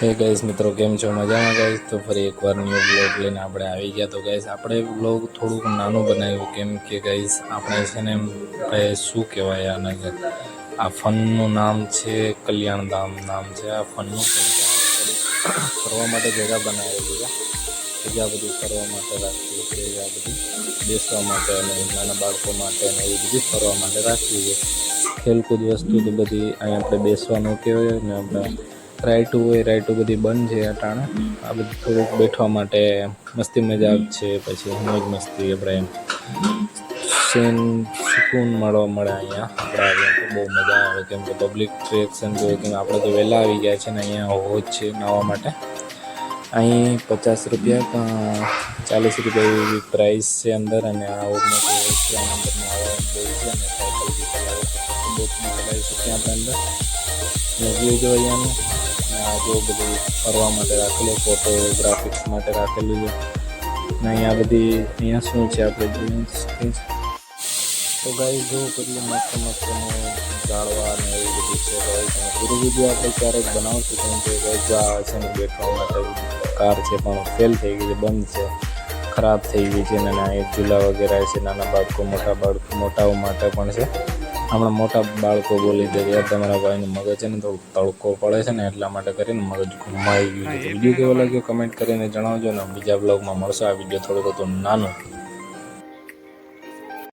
હે ગાઈસ મિત્રો, કેમ છો? મજામાં ગાઈસ તો ફરી એકવાર ન્યૂ બ્લોગ લઈને આપણે આવી ગયા. તો ગાઈસ આપણે બ્લોગ થોડુંક નાનું બનાવ્યું. કેમ કે ગાઈસ આપણે છે ને એમ આપણે શું કહેવાય આને કે આ ફનનું નામ છે કલ્યાણધામ નામ છે. આ ફનનું કેમ કે આ થોડીક ફરવા માટે જગ્યા બનાવેલી છે. જગ્યા બધી ફરવા માટે રાખી છે. આ બધી બેસવા માટે અને નાના બાળકો માટે અને એવી બધી ફરવા માટે રાખી છે. ખેલકૂદ વસ્તુ તો બધી અહીં આપણે બેસવાનું કહેવાય ને આપણે રાઈટું હોય રાઈટું બધી બંધ છે અટાણે આ બધું થોડુંક બેઠવા માટે મસ્તી મજાક છે, પછી મોજ મસ્તી આપણે એમ સીન સુકૂન મળવા મળે અહીંયા. આપણે બહુ મજા આવે, કેમ કે પબ્લિક રિએક્શન જોઈએ કેમ આપણે તો વહેલા આવી ગયા છે ને અહીંયા હોજ છે નાહવા માટે. અહીં પચાસ રૂપિયા ચાલીસ રૂપિયા એવી પ્રાઇસ છે અંદર અને આ ચલાવી શકીએ આપણે અંદર. જોઈ જો અહીંયાનું આ જો બધું ફરવા માટે રાખેલું ફોટોગ્રાફિક્સ માટે રાખેલું છે. ને અહીંયા બધી, અહીંયા શું છે આપણે જોઈ તો ગાઈ જો કેટલું મસ્ત મસ્ત જાળવા અને એવું બધું છે પૂરું વીડિયો આપણે ક્યારેક બનાવશું, કેમ કે જો છે ને બેઠવા માટે કાર છે, પણ ફેલ થઈ ગઈ છે, બંધ છે. ખરાબ થઈ ગઈ છે અને આ એક ઝૂલા વગેરે છે, નાના બાળકો, મોટા બાળકો, મોટાઓ માટે પણ છે. હમણાં મોટા બાળકો બોલી દે યાર, તમારા ભાઈને મગજ ને થોડુંક તડકો પડે છે ને, એટલા માટે કરીને મગજ ઘુમાઈ ગયું છે. વીડિયો કેવો લાગ્યો? કમેન્ટ કરીને જણાવજો ને. બીજા બ્લોગમાં મળશે. આ વીડિયો થોડુંક હતું નાનું.